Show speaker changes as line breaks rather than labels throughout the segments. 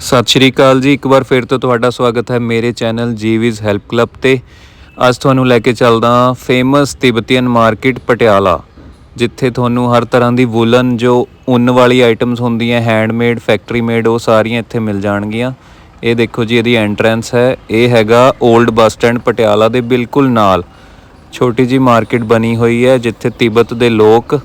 ਸਤਿ ਸ਼੍ਰੀ ਅਕਾਲ ਜੀ। ਇੱਕ ਵਾਰ ਫਿਰ ਤੋਂ ਤੁਹਾਡਾ ਸਵਾਗਤ ਹੈ ਮੇਰੇ ਚੈਨਲ ਜੀਵਿਜ਼ ਹੈਲਪ ਕਲੱਬ ਤੇ। ਅੱਜ ਤੁਹਾਨੂੰ ਲੈ ਕੇ ਚੱਲਦਾ ਫੇਮਸ ਤਿਬਤੀਅਨ ਮਾਰਕੀਟ ਪਟਿਆਲਾ, ਜਿੱਥੇ ਤੁਹਾਨੂੰ ਹਰ ਤਰ੍ਹਾਂ ਦੀ ਵੂਲਨ ਜੋ ਉੱਨ ਵਾਲੀ ਆਈਟਮਸ ਹੁੰਦੀਆਂ ਹੈਂਡਮੇਡ ਫੈਕਟਰੀ ਮੇਡ ਉਹ ਸਾਰੀਆਂ ਇੱਥੇ ਮਿਲ ਜਾਣਗੀਆਂ। ਇਹ ਦੇਖੋ ਜੀ, ਇਹਦੀ ਐਂਟਰੈਂਸ ਹੈ। ਇਹ ਹੈਗਾ 올ਡ ਬੱਸ ਸਟੈਂਡ ਪਟਿਆਲਾ ਦੇ ਬਿਲਕੁਲ ਨਾਲ। ਛੋਟੀ ਜੀ ਮਾਰਕੀਟ ਬਣੀ ਹੋਈ ਹੈ, ਜਿੱਥੇ ਤਿੱਬਤ ਦੇ ਲੋਕ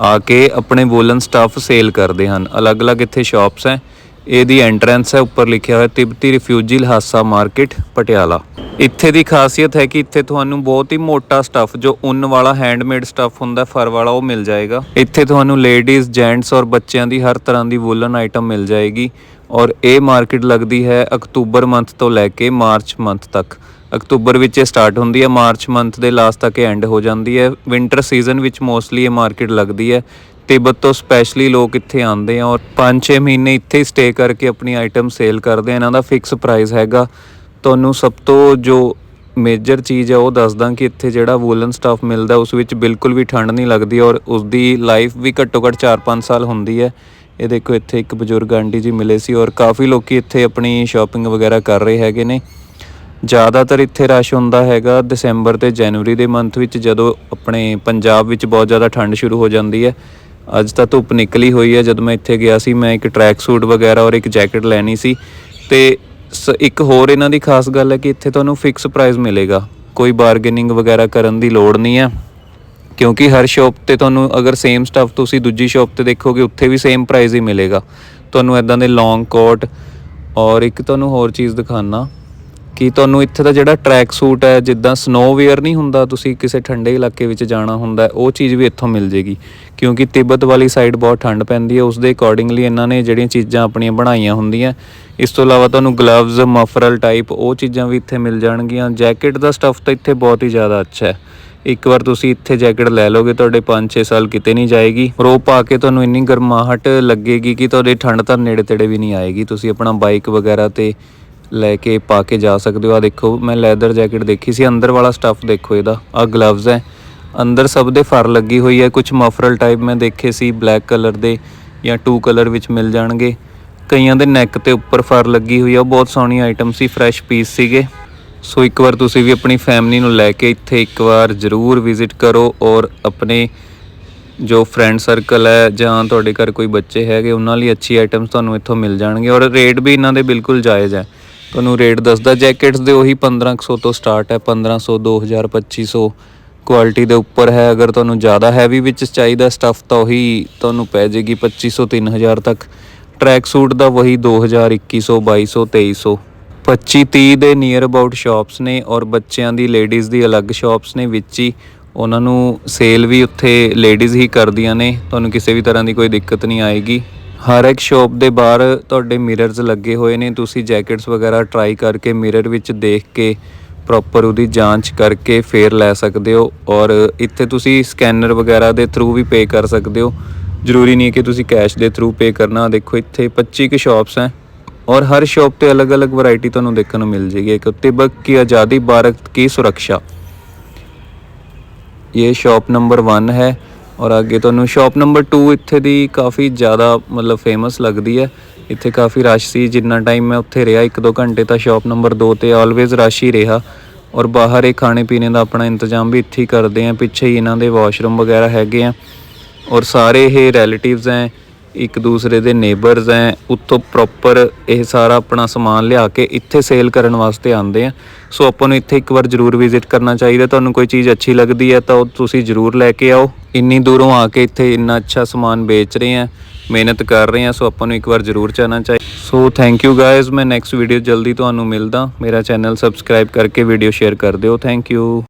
ਆ ਕੇ ਆਪਣੇ ਵੂਲਨ ਸਟੱਫ ਸੇਲ ਕਰਦੇ ਹਨ। ਅਲੱਗ-ਅਲੱਗ ਇੱਥੇ ਸ਼ਾਪਸ ਹੈ। ਇਹਦੀ ਐਂਟਰੈਂਸ ਹੈ, ਉੱਪਰ ਲਿਖਿਆ ਹੋਇਆ, ਤਿਬਤੀ ਰਿਫਿਊਜੀ ਲਹਾਸਾ ਮਾਰਕੀਟ ਪਟਿਆਲਾ। ਇੱਥੇ ਦੀ ਖਾਸੀਅਤ ਹੈ ਕਿ ਇੱਥੇ ਤੁਹਾਨੂੰ ਬਹੁਤ ਹੀ ਮੋਟਾ ਸਟੱਫ ਜੋ ਉੱਨ ਵਾਲਾ ਹੈਂਡਮੇਡ ਸਟੱਫ ਹੁੰਦਾ, ਫਰ ਵਾਲਾ, ਉਹ ਮਿਲ ਜਾਏਗਾ। ਇੱਥੇ ਤੁਹਾਨੂੰ ਲੇਡੀਜ਼ ਜੈਂਟਸ ਔਰ ਬੱਚਿਆਂ ਦੀ ਹਰ ਤਰ੍ਹਾਂ ਦੀ ਵੂਲਨ ਆਈਟਮ ਮਿਲ ਜਾਏਗੀ। ਔਰ ਇਹ ਮਾਰਕੀਟ ਲੱਗਦੀ ਹੈ ਅਕਤੂਬਰ ਮੰਥ ਤੋਂ ਲੈ ਕੇ ਮਾਰਚ ਮੰਥ ਤੱਕ। ਅਕਤੂਬਰ ਵਿੱਚ ਇਹ ਸਟਾਰਟ ਹੁੰਦੀ ਹੈ, ਮਾਰਚ ਮੰਥ ਦੇ ਲਾਸਟ ਤੱਕ ਇਹ ਐਂਡ ਹੋ ਜਾਂਦੀ ਹੈ। ਵਿంటర్ ਸੀਜ਼ਨ ਵਿੱਚ ਮੋਸਟਲੀ ਇਹ ਮਾਰਕੀਟ ਲੱਗਦੀ ਹੈ। ਤਿੱਬਤ ਤੋਂ ਸਪੈਸ਼ਲੀ ਲੋਕ ਇੱਥੇ ਆਉਂਦੇ ਆ ਔਰ 5-6 ਮਹੀਨੇ ਇੱਥੇ ਹੀ ਸਟੇ ਕਰਕੇ ਆਪਣੀ ਆਈਟਮ ਸੇਲ ਕਰਦੇ ਆ। ਇਹਨਾਂ ਦਾ ਫਿਕਸ ਪ੍ਰਾਈਸ ਹੈਗਾ। ਤੁਹਾਨੂੰ ਸਭ ਤੋਂ ਜੋ ਮੇਜਰ ਚੀਜ਼ ਹੈ ਉਹ ਦੱਸਦਾ ਕਿ ਇੱਥੇ ਜਿਹੜਾ ਵੂਲਨ ਸਟਾਫ ਮਿਲਦਾ, ਉਸ ਵਿੱਚ ਬਿਲਕੁਲ ਵੀ ਠੰਡ ਨਹੀਂ ਲੱਗਦੀ ਔਰ ਉਸ ਦੀ ਲਾਈਫ ਵੀ ਘੱਟੋ ਘੱਟ 4-5 ਸਾਲ ਹੁੰਦੀ ਹੈ। ਇਹ ਦੇਖੋ, ਇੱਥੇ ਇੱਕ ਬਜ਼ੁਰਗ ਆਂਟੀ ਜੀ ਮਿਲੇ ਸੀ ਔਰ ਕਾਫੀ ਲੋਕੀ ਇੱਥੇ ਆਪਣੀ ਸ਼ਾਪਿੰਗ ਵਗੈਰਾ ਕਰ ਰਹੇ ਹੈਗੇ ਨੇ। ਜ਼ਿਆਦਾਤਰ ਇੱਥੇ ਰਸ਼ ਹੁੰਦਾ ਹੈਗਾ ਦਸੰਬਰ ਤੇ ਜਨਵਰੀ ਦੇ ਮੰਥ ਵਿੱਚ, ਜਦੋਂ ਆਪਣੇ ਪੰਜਾਬ ਵਿੱਚ ਬਹੁਤ ਜ਼ਿਆਦਾ ਠੰਡ ਸ਼ੁਰੂ ਹੋ ਜਾਂਦੀ ਹੈ। ਅੱਜ ਤਾਂ ਧੁੱਪ ਨਿਕਲੀ ਹੋਈ ਹੈ। ਜਦ ਮੈਂ ਇੱਥੇ ਗਿਆ ਸੀ, ਮੈਂ ਇੱਕ ਟਰੈਕ ਸੂਟ ਵਗੈਰਾ ਔਰ ਇੱਕ ਜੈਕਟ ਲੈਣੀ ਸੀ। ਤੇ ਸ- ਇੱਕ ਹੋਰ ਇਹਨਾਂ ਦੀ ਖਾਸ ਗੱਲ ਹੈ ਕਿ ਇੱਥੇ ਤੁਹਾਨੂੰ ਫਿਕਸ ਪ੍ਰਾਈਸ ਮਿਲੇਗਾ। ਕੋਈ ਬਾਰਗੇਨਿੰਗ ਵਗੈਰਾ ਕਰਨ ਦੀ ਲੋੜ ਨਹੀਂ ਹੈ। ਕਿਉਂਕਿ ਹਰ ਸ਼ਾਪ ਤੇ ਤੁਹਾਨੂੰ ਅਗਰ ਸੇਮ ਸਟੱਫ ਤੁਸੀਂ ਦੂਜੀ ਸ਼ਾਪ ਤੇ ਦੇਖੋਗੇ, ਉੱਥੇ ਵੀ ਸੇਮ ਪ੍ਰਾਈਸ ਹੀ ਮਿਲੇਗਾ। ਤੁਹਾਨੂੰ ਇਦਾਂ ਦੇ ਲੌਂਗ ਕੋਟ ਔਰ ਇੱਕ ਤੁਹਾਨੂੰ ਹੋਰ ਚੀਜ਼ ਦਿਖਾਣਾ ਕਿ ਤੁਹਾਨੂੰ ਇੱਥੇ ਦਾ ਜਿਹੜਾ ਟਰੈਕ ਸੂਟ ਹੈ, ਜਿੱਦਾਂ ਸਨੋ ਵੇਅਰ ਨਹੀਂ ਹੁੰਦਾ, ਤੁਸੀਂ ਕਿਸੇ ਠੰਡੇ ਇਲਾਕੇ ਵਿੱਚ ਜਾਣਾ ਹੁੰਦਾ, ਉਹ ਚੀਜ਼ ਵੀ ਇੱਥੋਂ ਮਿਲ ਜੇਗੀ। ਕਿਉਂਕਿ ਤਿੱਬਤ ਵਾਲੀ ਸਾਈਡ ਬਹੁਤ ਠੰਡ ਪੈਂਦੀ ਹੈ ਉਸ ਦੇ ਅਕੋਰਡਿੰਗਲੀ ਇਹਨਾਂ ਨੇ ਜਿਹੜੀਆਂ ਚੀਜ਼ਾਂ ਆਪਣੀਆਂ ਬਣਾਈਆਂ ਹੁੰਦੀਆਂ। ਇਸ ਤੋਂ ਇਲਾਵਾ ਤੁਹਾਨੂੰ ਗਲਵਜ਼ ਮਫਰਲ ਟਾਈਪ ਉਹ ਚੀਜ਼ਾਂ ਵੀ ਇੱਥੇ ਮਿਲ ਜਾਣਗੀਆਂ। ਜੈਕਟ ਦਾ ਸਟੱਫ ਤਾਂ ਇੱਥੇ ਬਹੁਤ ਹੀ ਜ਼ਿਆਦਾ ਅੱਛਾ ਹੈ। ਇੱਕ ਵਾਰ ਤੁਸੀਂ ਇੱਥੇ ਜੈਕਟ ਲੈ ਲੋਗੇ ਤੁਹਾਡੇ 5-6 ਸਾਲ ਕਿਤੇ ਨਹੀਂ ਜਾਏਗੀ। ਔਰ ਉਹ ਪਾ ਕੇ ਤੁਹਾਨੂੰ ਇੰਨੀ ਗਰਮਾਹਟ ਲੱਗੇਗੀ ਕਿ ਤੁਹਾਡੇ ਠੰਡ ਤਾਂ ਨੇੜੇ ਤੇੜੇ ਵੀ ਨਹੀਂ ਆਏਗੀ। ਤੁਸੀਂ ਆਪਣਾ ਬਾਈਕ ਵਗੈਰਾ ਤੇ ਲੈ ਕੇ ਪਾ ਕੇ ਜਾ ਸਕਦੇ ਹੋ। ਆ ਦੇਖੋ, ਮੈਂ ਲੈਦਰ ਜੈਕਟ ਦੇਖੀ ਸੀ, ਅੰਦਰ ਵਾਲਾ ਸਟੱਫ ਦੇਖੋ ਇਹਦਾ। ਆ ਗਲਵਜ਼ ਹੈ। ਅੰਦਰ ਸਭ ਦੇ ਫਰ ਲੱਗੀ ਹੋਈ ਹੈ। ਕੁਝ ਮਫਰਲ ਟਾਈਪ ਮੈਂ ਦੇਖੇ ਸੀ ਬਲੈਕ ਕਲਰ ਦੇ ਜਾਂ ਟੂ ਕਲਰ ਵਿੱਚ ਮਿਲ ਜਾਣਗੇ। ਕਈਆਂ ਦੇ ਨੈਕ ਤੇ ਉੱਪਰ ਫਰ ਲੱਗੀ ਹੋਈ ਆ। ਉਹ ਬਹੁਤ ਸੋਹਣੀ ਆਈਟਮ ਸੀ ਫਰੈਸ਼ ਪੀਸ ਸੀਗੇ। ਸੋ ਇੱਕ ਵਾਰ ਤੁਸੀਂ ਵੀ ਆਪਣੀ ਫੈਮਿਲੀ ਨੂੰ ਲੈ ਕੇ ਇੱਥੇ ਇੱਕ ਵਾਰ ਜ਼ਰੂਰ ਵਿਜ਼ਿਟ ਕਰੋ ਔਰ ਆਪਣੇ ਜੋ ਫਰੈਂਡ ਸਰਕਲ ਹੈ ਜਾਂ ਤੁਹਾਡੇ ਘਰ ਕੋਈ ਬੱਚੇ ਹੈਗੇ, ਉਹਨਾਂ ਲਈ ਅੱਛੀ ਆਈਟਮਸ ਤੁਹਾਨੂੰ ਇੱਥੋਂ ਮਿਲ ਜਾਣਗੇ ਔਰ ਰੇਟ ਵੀ ਇਹਨਾਂ ਦੇ ਬਿਲਕੁਲ ਜਾਇਜ਼ ਹੈ। ਤੁਹਾਨੂੰ ਰੇਟ ਦੱਸਦਾ ਜੈਕਟਸ ਦੇ ਉਹੀ 1500 ਤੋਂ ਸਟਾਰਟ ਹੈ 1500 2000 2500 ਕੁਆਲਿਟੀ ਦੇ ਉੱਪਰ ਹੈ, ਅਗਰ ਤੁਹਾਨੂੰ ਜ਼ਿਆਦਾ ਹੈਵੀ ਵਿੱਚ ਚਾਹੀਦਾ ਸਟੱਫ ਤਾਂ ਉਹੀ ਤੁਹਾਨੂੰ ਪੈ ਜਾਏਗੀ 2500 3000 ਤੱਕ। ਟਰੈਕ ਸੂਟ ਦਾ ਵਹੀ 2000 2100 2200 2300 25 30 ਦੇ ਨੀਅਰ ਅਬਾਊਟ ਸ਼ਾਪਸ ਨੇ ਔਰ ਬੱਚਿਆਂ ਦੀ ਲੇਡੀਜ਼ ਦੀ ਅਲੱਗ ਸ਼ਾਪਸ ਨੇ ਵਿੱਚ ਹੀ। ਉਹਨਾਂ ਨੂੰ ਸੇਲ ਵੀ ਉੱਥੇ ਲੇਡੀਜ਼ ਹੀ ਕਰਦੀਆਂ ਨੇ, ਤੁਹਾਨੂੰ ਕਿਸੇ ਵੀ ਤਰ੍ਹਾਂ ਦੀ ਕੋਈ ਦਿੱਕਤ ਨਹੀਂ ਆਏਗੀ। ਹਰ ਇੱਕ ਸ਼ਾਪ ਦੇ ਬਾਹਰ ਤੁਹਾਡੇ ਮਿਰਰਸ ਲੱਗੇ ਹੋਏ ਨੇ। ਤੁਸੀਂ ਜੈਕਟਸ ਵਗੈਰਾ ਟਰਾਈ ਕਰਕੇ ਮਿਰਰ ਵਿੱਚ ਦੇਖ ਕੇ ਪ੍ਰੋਪਰ ਉਹਦੀ ਜਾਂਚ ਕਰਕੇ ਫੇਰ ਲੈ ਸਕਦੇ ਹੋ। ਔਰ ਇੱਥੇ ਤੁਸੀਂ ਸਕੈਨਰ ਵਗੈਰਾ ਦੇ ਥਰੂ ਵੀ ਪੇ ਕਰ ਸਕਦੇ ਹੋ। ਜ਼ਰੂਰੀ ਨਹੀਂ ਕਿ ਤੁਸੀਂ ਕੈਸ਼ ਦੇ ਥਰੂ ਪੇ ਕਰਨਾ। ਦੇਖੋ, ਇੱਥੇ 25 ਕੁ ਸ਼ਾਪਸ ਹੈ। ਔਰ ਹਰ ਸ਼ਾਪ ਤੇ ਅਲੱਗ-ਅਲੱਗ ਵੈਰਾਈਟੀ ਤੁਹਾਨੂੰ ਦੇਖਣ ਨੂੰ ਮਿਲ ਜੇਗੀ। ਇੱਕ ਤਿੱਬਤ ਕੀ ਆਜ਼ਾਦੀ, ਭਾਰਤ ਕੀ ਸੁਰੱਖਿਆ। ਇਹ ਸ਼ਾਪ ਨੰਬਰ 1 ਹੈ। ਔਰ ਅੱਗੇ ਤੁਹਾਨੂੰ ਸ਼ਾਪ ਨੰਬਰ 2 ਇੱਥੇ ਦੀ ਕਾਫੀ ਜ਼ਿਆਦਾ ਮਤਲਬ ਫੇਮਸ ਲੱਗਦੀ ਹੈ। ਇੱਥੇ ਕਾਫੀ ਰਸ਼ ਸੀ, ਜਿੰਨਾ ਟਾਈਮ ਮੈਂ ਉੱਥੇ ਰਿਹਾ 1-2 ਘੰਟੇ ਤਾਂ ਸ਼ਾਪ ਨੰਬਰ 2 ਤੇ ਆਲਵੇਜ਼ ਰਸ਼ ਹੀ ਰਿਹਾ। ਔਰ ਬਾਹਰ ਇਹ ਖਾਣੇ ਪੀਣੇ ਦਾ ਆਪਣਾ ਇੰਤਜ਼ਾਮ ਵੀ ਇੱਥੇ ਹੀ ਕਰਦੇ ਆ ਪਿੱਛੇ ਹੀ ਇਹਨਾਂ ਦੇ ਵਾਸ਼ਰੂਮ ਵਗੈਰਾ ਹੈਗੇ ਆ। ਔਰ ਸਾਰੇ ਇਹ ਰਿਲੇਟਿਵਸ ਹੈ ਇੱਕ ਦੂਸਰੇ ਦੇ ਨੇਬਰਸ ਹੈ ਉੱਥੋਂ ਪ੍ਰੋਪਰ ਇਹ ਸਾਰਾ ਆਪਣਾ ਸਮਾਨ ਲਿਆ ਕੇ ਇੱਥੇ ਸੇਲ ਕਰਨ ਵਾਸਤੇ ਆਉਂਦੇ ਆ। ਸੋ ਆਪਾਂ ਨੂੰ ਇੱਥੇ ਇੱਕ ਵਾਰ ਜ਼ਰੂਰ ਵਿਜ਼ਿਟ ਕਰਨਾ ਚਾਹੀਦਾ, ਤੁਹਾਨੂੰ ਕੋਈ ਚੀਜ਼ ਅੱਛੀ ਲੱਗਦੀ ਹੈ ਤਾਂ ਉਹ ਤੁਸੀਂ ਜ਼ਰੂਰ ਲੈ ਕੇ ਆਓ। ਇੰਨੀ ਦੂਰੋਂ ਆ ਕੇ ਇੱਥੇ ਇੰਨਾ ਅੱਛਾ ਸਮਾਨ ਵੇਚ ਰਹੇ ਆ, ਮਿਹਨਤ ਕਰ ਰਹੇ ਆ, ਸੋ ਆਪਾਂ ਨੂੰ ਇੱਕ ਵਾਰ ਜ਼ਰੂਰ ਚਾਹਨਾ ਚਾਹੀਦਾ ਸੋ ਥੈਂਕ ਯੂ ਗਾਇਜ਼ ਮੈਂ ਨੈਕਸਟ ਵੀਡੀਓ ਜਲਦੀ ਤੁਹਾਨੂੰ ਮਿਲਦਾ। ਮੇਰਾ ਚੈਨਲ ਸਬਸਕ੍ਰਾਈਬ ਕਰਕੇ ਵੀਡੀਓ ਸ਼ੇਅਰ ਕਰ ਦਿਓ। Thank you